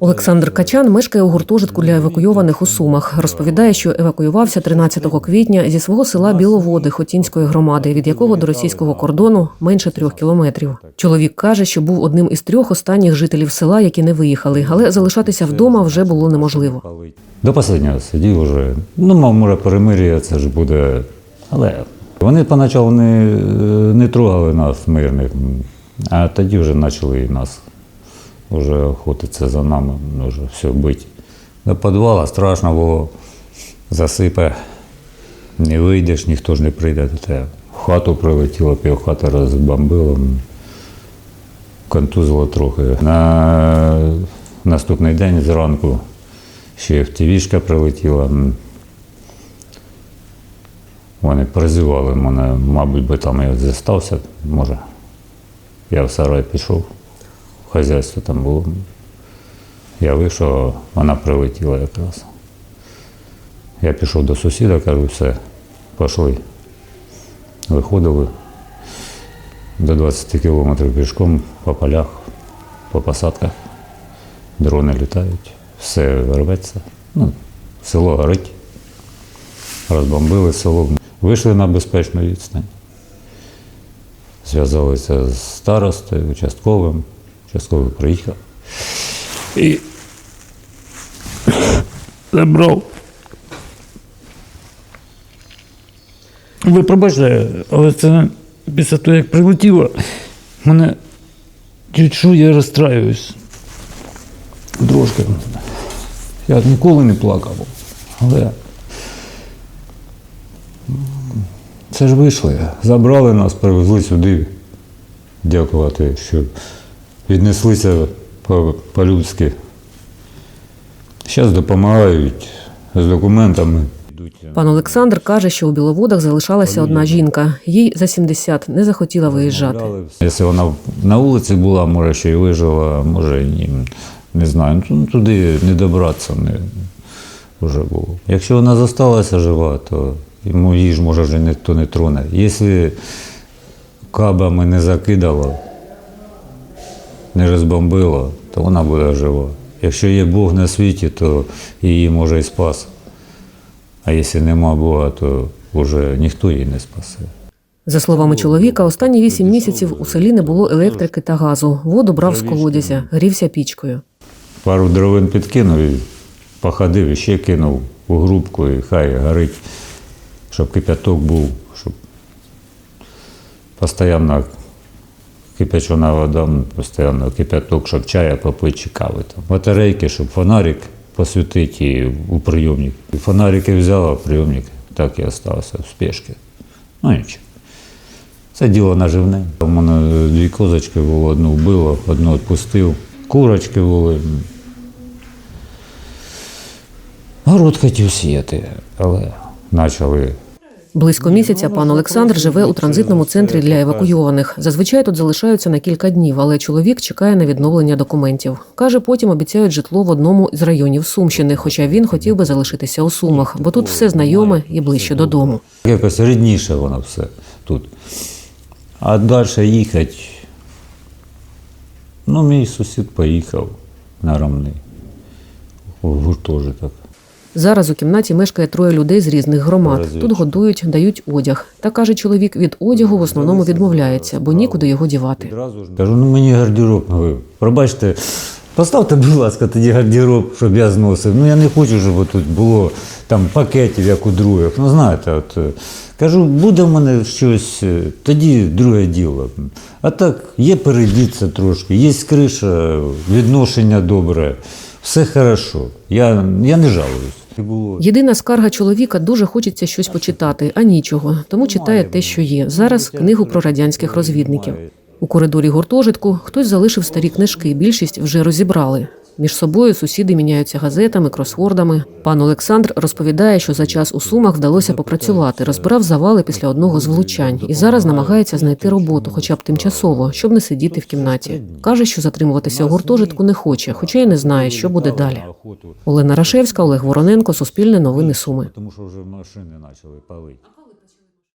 Олександр е, Качан мешкає у гуртожитку для евакуйованих у Сумах. Розповідає, що евакуювався 13 квітня зі свого села Біловоди Хотінської громади, від якого до російського кордону менше трьох кілометрів. Чоловік каже, що був одним із трьох останніх жителів села, які не виїхали, але залишатися вдома вже було неможливо. До останнього сидів уже. Ну, мав, може, перемир'я, це ж буде. Але вони поначалу не, не трогали нас мирних, а тоді вже почали нас вже охотитися за нами, вже все бить. До підвала страшно було, засипе, не вийдеш, ніхто ж не прийде до тебе. В хату прилетіло, пів хати розбомбило, контузило трохи. На наступний день зранку ще ftv прилетіла. Вони призивали мене, мабуть, би там я зістався, може. Я в сарай пішов, хазяйство там було. Я вийшов, вона прилетіла якраз. Я пішов до сусіда, кажу, все, пішли. Виходили до 20 кілометрів пішком по полях, по посадках. Дрони літають, все рветься. Ну, село горить. Розбомбили село. Вийшли на безпечну відстань. Зв'язалися з старостою, участковим. Участковий приїхав. І забрав. Ви пробачте, але це після того, як прилетіло, мене чуть що я розстраююсь. Трошки. Я ніколи не плакав, але Це ж вийшли. Забрали нас, привезли сюди. Дякувати, що віднеслися по- по-людськи. Зараз допомагають з документами. Пан Олександр каже, що у Біловодах залишалася одна жінка. Їй за 70 не захотіла виїжджати. Якщо вона на вулиці була, може ще й вижила, може ні. Не знаю. Ну, туди не добратися не вже було. Якщо вона зосталася жива, то її ж може вже ніхто не троне. Якщо кабами не закидало, не розбомбило, то вона буде жива. Якщо є Бог на світі, то її може і спас. А якщо нема Бога, то вже ніхто її не спасе. За словами чоловіка, останні вісім місяців у селі не було електрики та газу. Воду брав з колодязя, грівся пічкою. Пару дровин підкинув і походив, і ще кинув у грубку, і хай горить, щоб кипяток був, щоб постійно кипячена вода, постійно кипяток, щоб чая попити чи кави. Там. Батарейки, щоб фонарик посвітити у прийомник. І фонарики взяв, а прийомник так і залишився в спешці. Ну нічого. Це діло наживне. У мене дві козочки було, одну вбило, одну відпустив. Курочки були. Город хотів сіяти, але почали. Близько місяця пан Олександр живе у транзитному центрі для евакуйованих. Зазвичай тут залишаються на кілька днів, але чоловік чекає на відновлення документів. Каже, потім обіцяють житло в одному з районів Сумщини, хоча він хотів би залишитися у Сумах, бо тут все знайоме і ближче додому. Якось рідніше воно все тут. А далі їхати. Ну, мій сусід поїхав на рамний. У гуртожиток. Зараз у кімнаті мешкає троє людей з різних громад. Тут годують, дають одяг. Та каже чоловік, від одягу в основному відмовляється, бо нікуди його дівати. Кажу, ну мені гардероб новий. Пробачте, поставте, будь ласка, тоді гардероб, щоб я зносив. Ну я не хочу, щоб тут було там пакетів, як у других. Ну знаєте, от е, кажу, буде в мене щось, е, тоді друге діло. А так, є перейдіться трошки, є криша, відношення добре, все хорошо. Я, я не жалуюсь. Було. Єдина скарга чоловіка дуже хочеться щось почитати, а нічого, тому читає те, що є. Зараз книгу про радянських розвідників. У коридорі гуртожитку хтось залишив старі книжки, більшість вже розібрали. Між собою сусіди міняються газетами, кросвордами. Пан Олександр розповідає, що за час у Сумах вдалося попрацювати, розбирав завали після одного з влучань і зараз намагається знайти роботу, хоча б тимчасово, щоб не сидіти в кімнаті. Каже, що затримуватися у гуртожитку не хоче, хоча й не знає, що буде далі. Олена Рашевська, Олег Вороненко, Суспільне новини Суми. Тому що вже машини почали палити.